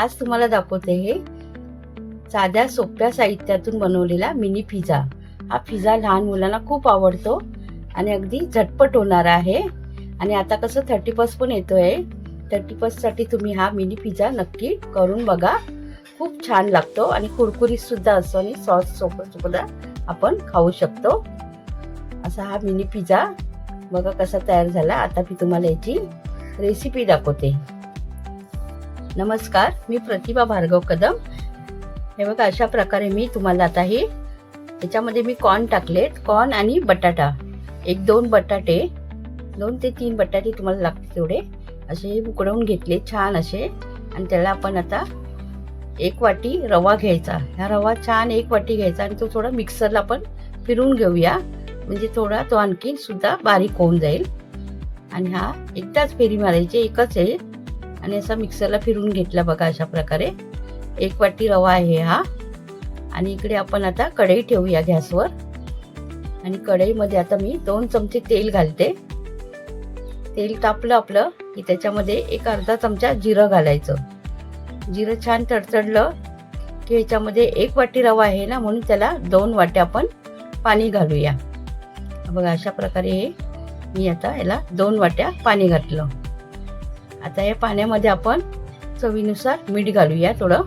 आज तुम्हाला दाखवते हे साध्या सोप्या साहित्यातून बनवलेला मिनी पिझ्झा हा पिझ्झा लहान मुलांना खूप आवडतो आणि अगदी झटपट होणारा आहे. आणि आता कसं थर्टी फर्स्ट पण येतो आहे थर्टी फर्स्टसाठी तुम्ही हा मिनी पिझ्झा नक्की करून बघा. खूप छान लागतो आणि कुरकुरीतसुद्धा असतो आणि सॉस सोबतसुद्धा आपण खाऊ शकतो. असा हा मिनी पिझ्झा बघा कसा तयार झाला. आता मी तुम्हाला याची रेसिपी दाखवते. नमस्कार मी प्रतिभा भार्गव कदम. हे बघा अशा प्रकारे मी तुम्हाला आता हे याच्यामध्ये मी कॉर्न टाकलेत. कॉर्न आणि बटाटा. एक दोन बटाटे. दोन ते तीन बटाटे तुम्हाला लागतील तेवढे. असे उकडवून घेतले छान असे. आणि त्याला आपण आता एक वाटी रवा घ्यायचा. ह्या रवा छान एक वाटी घ्यायचा आणि तो थोडा मिक्सरला आपण फिरून घेऊया. म्हणजे थोडा तो आणखी सुद्धा बारीक होऊन जाईल. आणि हा एकदाच फेरी मारायची एकच आहे. आणि असा मिक्सरला फिरून घेतला बघा अशा प्रकारे. एक वाटी रवा आहे हा. आणि इकडे आपण आता कढई ठेवूया गॅसवर. आणि कढईमध्ये आता मी दोन चमचे तेल घालते. तेल तापलं आपलं की त्याच्यामध्ये एक अर्धा चमचा जिरं घालायचं. जिरं छान तडतडलं की ह्याच्यामध्ये एक वाटी रवा आहे ना म्हणून त्याला दोन वाट्या आपण पाणी घालूया. बघा अशा प्रकारे हे मी आता याला दोन वाट्या पाणी घातलं. आता या पाण्यामध्ये आपण चवीनुसार मीठ घालूया थोडं.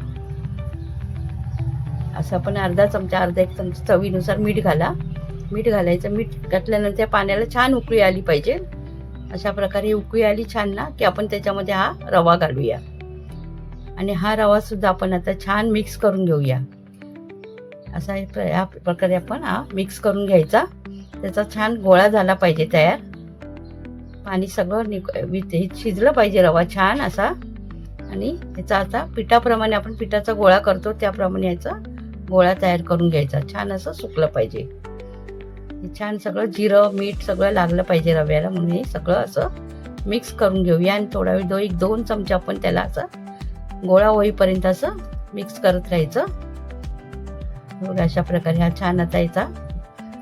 असं आपण अर्धा चमचा अर्धा एक चमचा चवीनुसार मीठ घाला. मीठ घालायचं मीठ घातल्यानंतर त्या पाण्याला छान उकळी आली पाहिजे. अशा प्रकारे उकळी आली छान ना की आपण त्याच्यामध्ये हा रवा घालूया. आणि हा रवा सुद्धा आपण आता छान मिक्स करून घेऊया. असा हे प्र- या प्रकारे आपण हा मिक्स करून घ्यायचा. त्याचा छान गोळा झाला पाहिजे तयार. पाणी सगळं निक हे शिजलं पाहिजे रवा छान असा. आणि याचा आता पिठाप्रमाणे आपण पिठाचा गोळा करतो त्याप्रमाणे याचा गोळा तयार करून घ्यायचा. छान असं सुकलं पाहिजे. छान सगळं जिरं मीठ सगळं लागलं पाहिजे रव्याला म्हणून हे सगळं असं मिक्स करून घेऊया. आणि थोडा वेळ दो एक दोन चमचे आपण त्याला असं गोळा होईपर्यंत असं मिक्स करत राहायचं. अशा प्रकारे हा छान आता याचा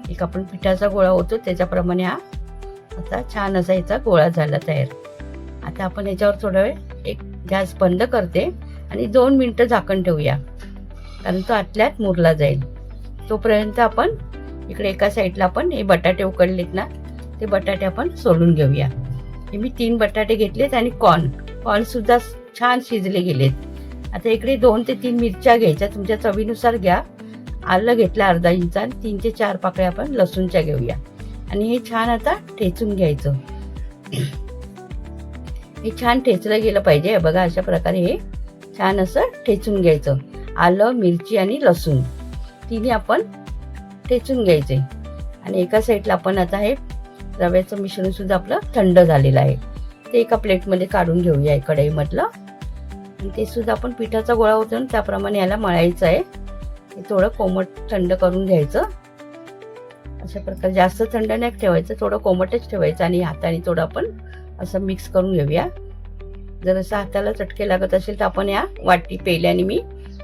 एक आपण पिठाचा गोळा होतो त्याच्याप्रमाणे हा आता छान असा याचा गोळा झाला तयार. आता आपण याच्यावर थोडा वेळ एक गॅस बंद करते आणि दोन मिनटं झाकण ठेवूया. कारण तो आतल्यात मुरला जाईल. तोपर्यंत आपण इकडे एका साईडला आपण हे बटाटे उकडलेत ना ते बटाटे आपण सोलून घेऊया. हे मी तीन बटाटे घेतलेत आणि कॉर्न. कॉर्नसुद्धा छान शिजले गेलेत. आता इकडे दोन ते तीन मिरच्या घ्यायच्या तुमच्या चवीनुसार घ्या. आलं घेतलं अर्धा इंच आणि तीन ते चार पाकळ्या आपण लसूणच्या घेऊया. आणि हे छान आता ठेचून घ्यायचं. हे छान ठेचलं गेलं पाहिजे. बघा अशा प्रकारे हे छान असं ठेचून घ्यायचं. आलं मिरची आणि लसूण. तिने आपण ठेचून घ्यायचे. आणि एका साईडला आपण आता हे रव्याचं मिश्रण सुद्धा आपलं थंड झालेलं आहे. ते एका प्लेटमध्ये काढून घेऊया कढईमधलं आणि ते सुद्धा आपण पिठाचा गोळा होतो त्याप्रमाणे याला मळायचं आहे. ते थोडं कोमट थंड करून घ्यायचं. अशा प्रकारे जास्त थंड नाही ठेवायचं थोडं कोमटच ठेवायचं आणि हाताने थोडं आपण असं मिक्स करून घेऊया. जर असं हाताला चटके लागत असेल तर आपण या वाटी पेल्याने मी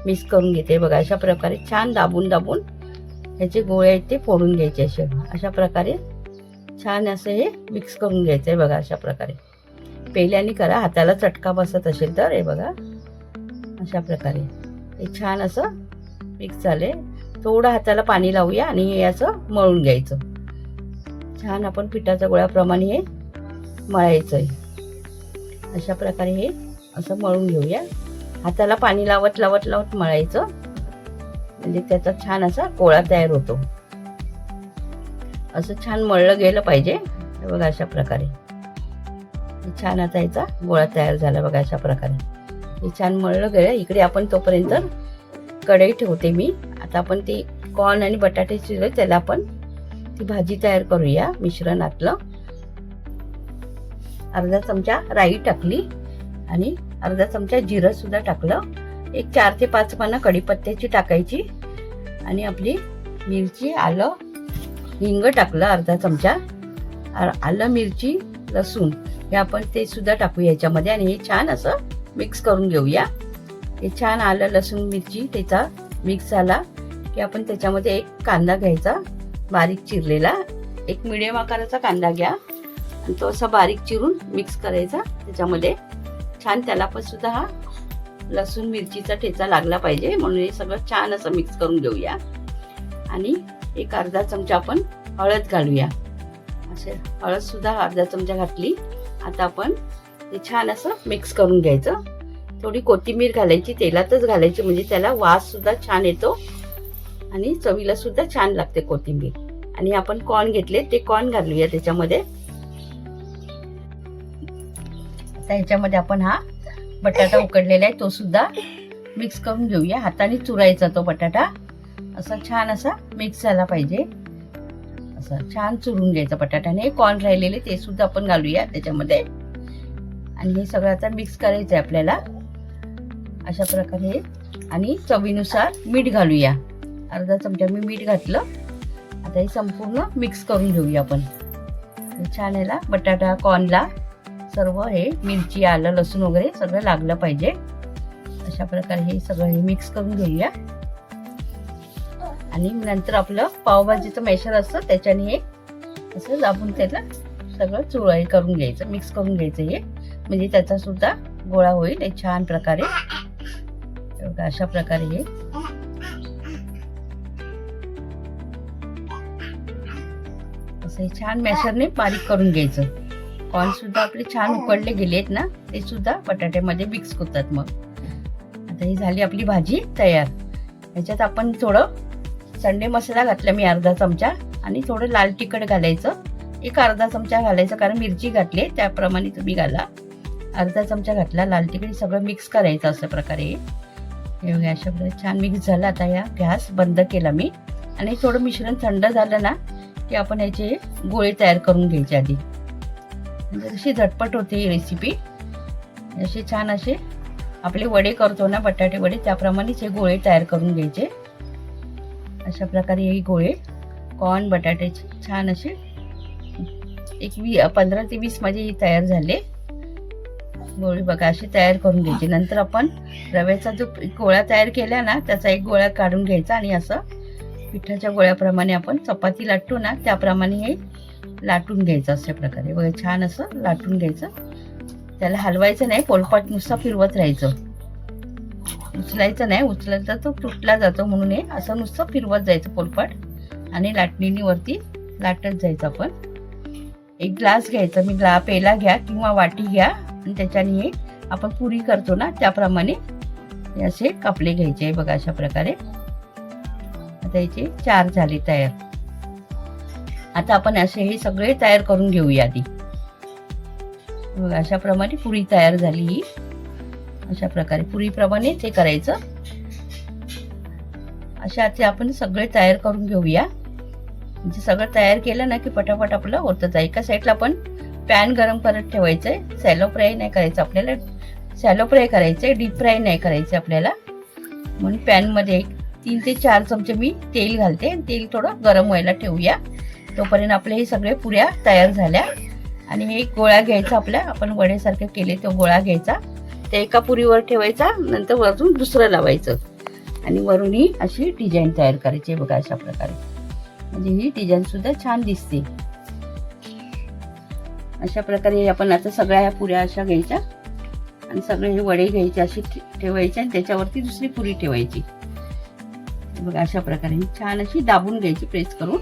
मिक्स करून घेते. बघा अशा प्रकारे छान दाबून दाबून ह्याचे गोळे आहेत ते फोडून घ्यायचे असे. अशा प्रकारे छान असं हे मिक्स करून घ्यायचं आहे बघा अशा प्रकारे. पेल्याने करा हाताला चटका बसत असेल तर हे बघा. अशा प्रकारे. हे छान असं मिक्स झाले थोडं हाताला पाणी लावूया आणि हे असं मळून घ्यायचं. छान आपण पिठाच्या गोळ्याप्रमाणे हे मळायचं आहे अशा प्रकारे हे असं मळून घेऊया. हाताला पाणी लावत लावत लावत मळायचं. म्हणजे त्याचा छान असा गोळा तयार होतो. असं छान मळलं गेलं पाहिजे. बघा अशा प्रकारे. छान आता याचा गोळा तयार झाला बघा अशा प्रकारे. हे छान मळलं गेलं. इकडे आपण तोपर्यंत कढई ठेवते मी. आता आपण ते कॉर्न आणि बटाटे शिजले त्याला आपण ती भाजी तयार करूया मिश्रणातलं. अर्धा चमचा राई टाकली आणि अर्धा चमचा जिरं सुद्धा टाकलं. एक चार ते पाच पानं कढीपत्त्याची टाकायची आणि आपली मिरची आलं हिंग टाकलं अर्धा चमचा. आलं मिरची लसूण हे आपण ते सुद्धा टाकू याच्यामध्ये आणि हे छान असं मिक्स करून घेऊया. हे छान आलं लसूण मिरची त्याचा मिक्स झाला. की आपण त्याच्यामध्ये एक कांदा घ्यायचा बारीक चिरलेला. एक मिडियम आकाराचा कांदा घ्या. आणि तो असा बारीक चिरून मिक्स करायचा. त्याच्यामध्ये छान त्याला पण सुद्धा हा लसूण मिरचीचा ठेचा लागला पाहिजे. म्हणून हे सगळं छान असं मिक्स करून घेऊया. आणि एक अर्धा चमचा आपण हळद घालूया. असे हळद सुद्धा अर्धा चमचा घातली. आता आपण ते छान असं मिक्स करून घ्यायचं. थोडी कोथिंबीर घालायची तेलातच घालायची. म्हणजे त्याला वास सुद्धा छान येतो. आणि चवीला सुद्धा छान लागते कोथिंबीर. आणि आपण कॉर्न घेतले ते कॉर्न घालूया त्याच्यामध्ये. आता ह्याच्यामध्ये आपण हा बटाटा उकडलेला आहे तो सुद्धा मिक्स करून घेऊया. हाताने चुरायचा तो बटाटा. असा छान असा मिक्स झाला पाहिजे. असं छान चुरून घ्यायचा बटाट्याने कॉर्न राहिलेले ते सुद्धा आपण घालूया त्याच्यामध्ये. आणि हे सगळं आता मिक्स करायचं आहे आपल्याला. अशा प्रकारे. आणि चवीनुसार मीठ घालूया. अर्धा चमचा मी मीठ घातलं. आता हे संपूर्ण मिक्स करून घेऊया आपण. छान याला बटाटा कॉर्नला सर्व हे मिरची आलं लसूण वगैरे सगळं लागलं पाहिजे. अशा प्रकारे हे सगळं हे मिक्स करून घेऊया. आणि नंतर आपलं पावभाजीचं मेशर असतं त्याच्याने हे असं दाबून त्याला सगळं चुळाई करून घ्यायचं मिक्स करून घ्यायचं हे. म्हणजे त्याचा सुद्धा गोळा होईल हे छान प्रकारे. अशा प्रकारे हे असं हे छान मॅशरने बारीक करून घ्यायचं. कॉर्न सुद्धा आपले छान उकडले गेलेत ना ते सुद्धा बटाट्यामध्ये मिक्स होतात मग. आता ही झाली आपली भाजी तयार. ह्याच्यात आपण थोडं संडे मसाला घातला मी अर्धा चमचा आणि थोडं लाल तिखट घालायचं. एक अर्धा चमचा घालायचं कारण मिरची घातली त्याप्रमाणे तुम्ही घाला. अर्धा चमचा घातला लाल तिखट सगळं मिक्स करायचं अशा प्रकारे. हे अशा प्रकारे छान मिक्स झालं. आता या गॅस बंद केला मी. आणि थोडं मिश्रण थंड झालं ना की आपण याचे गोळे तयार करून घ्यायचे आधी. म्हणजे अशी झटपट होते ही रेसिपी असे छान असे आपले वडे करतो ना बटाटे वडे त्याप्रमाणेच हे गोळे तयार करून घ्यायचे. अशा प्रकारे हे गोळे कॉर्न बटाट्याचे छान असे एक वी पंधरा ते वीस माझे हे तयार झाले. गोळे बघा असे तयार करून घ्यायचे. नंतर आपण रव्याचा जो गोळा तयार केला ना त्याचा एक गोळा काढून घ्यायचा आणि असं पिठाच्या गोळ्याप्रमाणे आपण चपाती लाटतो ना त्याप्रमाणे हे लाटून घ्यायचं अशा प्रकारे. बघा छान असं लाटून घ्यायचं. त्याला हलवायचं नाही पोलपाट नुसता फिरवत राहायचं. उचलायचं नाही उचललं तर तो तुटला जातो म्हणून हे असं नुसतं फिरवत जायचं पोलपाट आणि लाटणीनी वरती लाटत जायचं आपण. एक ग्लास घ्यायचा मी ग्ला पेला घ्या किंवा वाटी घ्या. आणि त्याच्याने हे आपण पुरी करतो ना त्याप्रमाणे हे असे कापले घ्यायचे बघा अशा प्रकारे. आता याचे चार झाले तयार. आता आपण असे हे सगळे तयार करून घेऊया आधी. बघा अशा प्रमाणे पुरी तयार झाली ही. अशा प्रकारे पुरीप्रमाणे ते करायचं. अशा ते आपण सगळे तयार करून घेऊया. म्हणजे सगळं तयार केलं ना की पटापट आपलं होतच आहे. एका साईडला आपण पॅन गरम करत ठेवायचंय. सॅलो फ्राय नाही करायचं आपल्याला. सॅलो फ्राय करायचंय. डीप फ्राय नाही करायचं आपल्याला. म्हणून पॅनमध्ये एक तीन ते चार चमचे मी तेल घालते तेल थोडं गरम व्हायला ठेवूया. तोपर्यंत आपले हे सगळे पुऱ्या तयार झाल्या. आणि हे एक गोळा घ्यायचा आपल्या आपण वड्यासारखे केले तो गोळा घ्यायचा. त्या एका पुरीवर ठेवायचा नंतर वरून दुसरं लावायचं. आणि वरून ही अशी डिझाईन तयार करायची बघा अशा प्रकारे. म्हणजे ही डिझाईन सुद्धा छान दिसते. अशा प्रकारे आपण आता सगळ्या ह्या पुऱ्या अशा घ्यायच्या. आणि सगळे हे वडे घ्यायचे अशी ठेवायचे आणि त्याच्यावरती दुसरी पुरी ठेवायची. बघा अशा प्रकारे छान अशी दाबून घ्यायची प्रेस करून.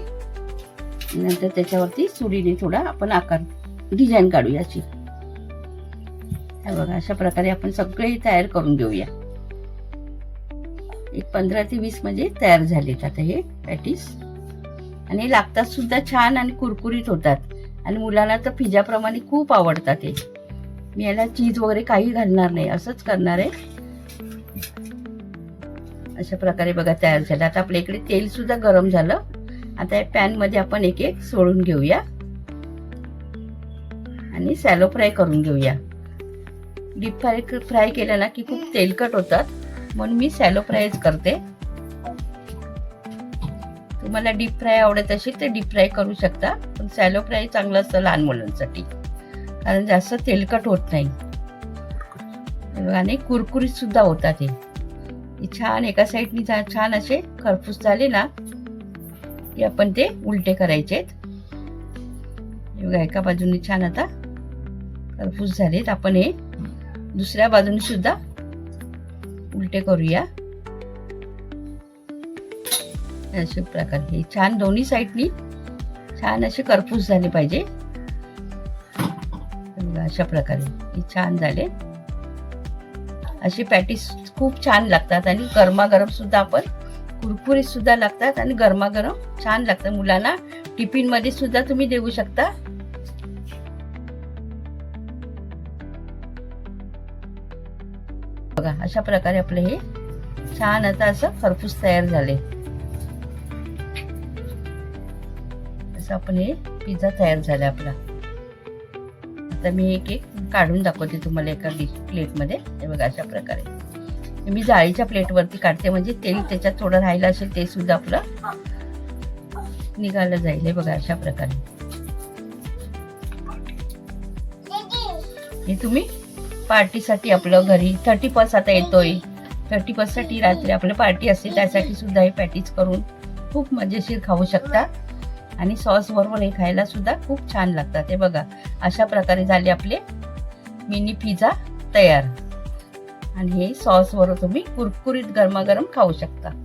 नंतर त्याच्यावरती सुरीने थोडा आपण आकार डिझाईन काढूया अशी. बघा अशा प्रकारे आपण सगळे तयार करून घेऊया. एक पंधरा ते वीस म्हणजे तयार झालेत आता हे पॅटीस. आणि लागतात सुद्धा छान आणि कुरकुरीत होतात. आणि मुलांना तर फिजाप्रमाणे खूप आवडतात हे. मी याला चीज वगैरे काही घालणार नाही असंच करणार आहे. अशा प्रकारे बघा तयार झालं. आता आपल्या इकडे तेल सुद्धा गरम झालं. आता या पॅनमध्ये आपण एक एक सोडून घेऊया. आणि सॅलो फ्राय करून घेऊया. डीप फ्राय फ्राय केलं ना की खूप तेलकट होतात. म्हणून मी सॅलो फ्रायच करते. तुम्हाला डीप फ्राय आवडत असेल तर डीप फ्राय करू शकता. पण सॅलो फ्राय चांगलं असतं लहान मुलांसाठी. कारण जास्त तेलकट होत नाही. आणि कुरकुरीत सुद्धा होतात हे. छान एका साईडनी छान असे खरपूस झाले ना की आपण ते उलटे करायचे बघा एका बाजूने छान आता खरपूस झालेत. आपण हे दुसऱ्या बाजूने सुद्धा उलटे करूया. अशा प्रकारे. हे छान दोन्ही साईडनी छान असे करपूस झाले पाहिजे. अशा प्रकारे हे छान झाले. अशी पॅटीस खूप छान लागतात आणि गरमागरम सुद्धा आपण कुरकुरीत सुद्धा लागतात आणि गरमागरम छान लागतात. मुलांना टिफिनमध्ये सुद्धा तुम्ही देऊ शकता. बघा अशा प्रकारे आपलं हे छान आता असं खरपूस तयार झाले. असं आपण हे पिझ्झा तयार झाला आपला. आता मी एक एक काढून दाखवते तुम्हाला एका डिश प्लेटमध्ये हे बघा अशा प्रकारे. मी जाळीच्या प्लेटवरती काढते म्हणजे तेल त्याच्यात थोडं राहिलं असेल ते सुद्धा आपलं निघालं जाईल. हे बघा अशा प्रकारे. हे तुम्ही पार्टीसाठी आपलं घरी थर्टी फर्स्ट आता येतोय. थर्टी फर्स्टसाठी रात्री आपलं पार्टी असते त्यासाठी सुद्धा हे पॅटीज करून खूप मजेशीर खाऊ शकता. आणि सॉस बरोबर हे खायला सुद्धा खूप छान लागतात. हे बघा अशा प्रकारे झाले आपले मिनी पिझ्झा तयार. आणि हे सॉसवर तुम्ही कुरकुरीत गरमागरम खाऊ शकता.